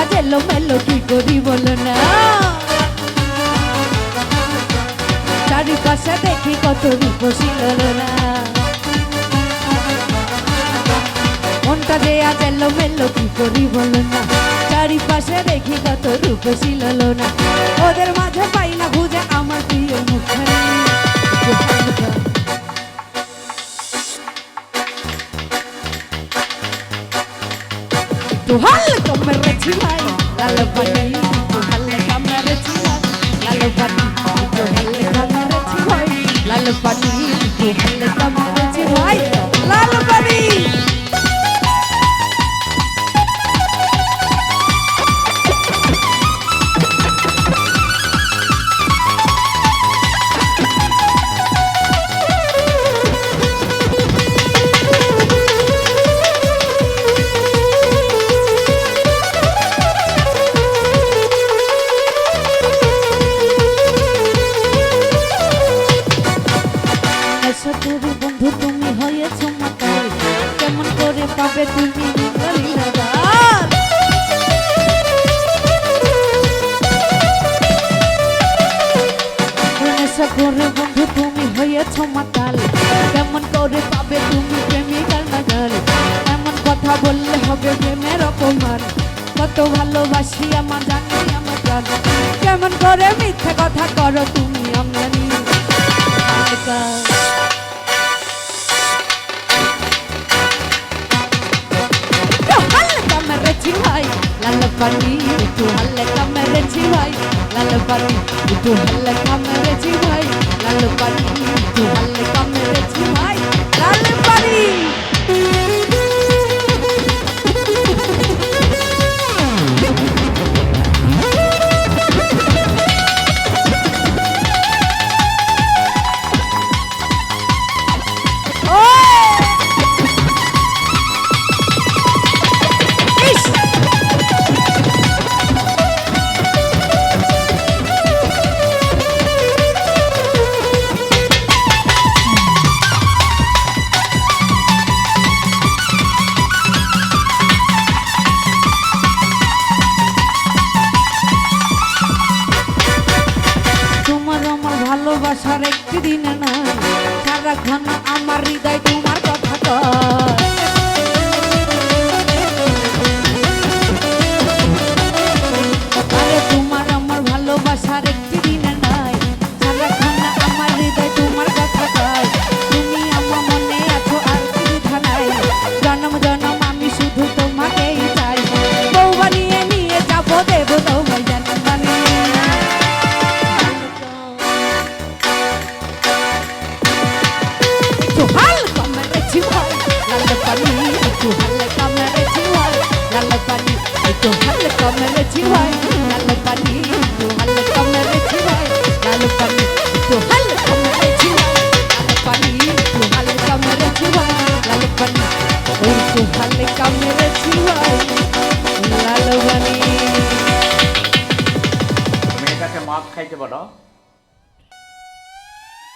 আজ এলো মেলো, কি করি বলো না? চারিপাশে দেখি কত রূপসী না মনটা যে আজ এলো মেলো, কি করি বলো না? চারিপাশে দেখি কত রূপসী না ওদের মাঝে পাই না বুঝে আমার প্রিয় মুখখানি। একটু হালকা মেরেছি la লাল পানি একটু হালকা মেরেছি ভাই লাল পানি একটু পাবে তুমি করে বন্ধু তুমি হয়েছ মাতাল কেমন করে পাবে তুমি প্রেমিকার নাগাল এমন কথা বললে হবে প্রেমের অপমান কত ভালোবাসি আমার জানি আমার জান কেমন করে মিথ্যে কথা করো তুমি আমি হালকা পানি একটু হালকা মেরেছি ভাই লাল পানি একটু হালকা মেরেছি ভাই লাল পানি একটু হালকা মেরেছি ভাই ভালোবাসার একটি দিন না। সারাক্ষণ আমার হৃদয় তোমার কথা কয়। পানি একটু হালকা মেরেছি ভাই লাল পানি একটু হালকা মেরেছি ভাই লাল পানি একটু হালকা মেরেছি ভাই লাল পানি একটু হালকা মেরেছি ভাই লাল পানি একটু হালকা মেরেছি ভাই লাল পানি একটু হালকা মেরেছি ভাই লাল পানি মেয়ের কাছে মাছ খাইতে পারো?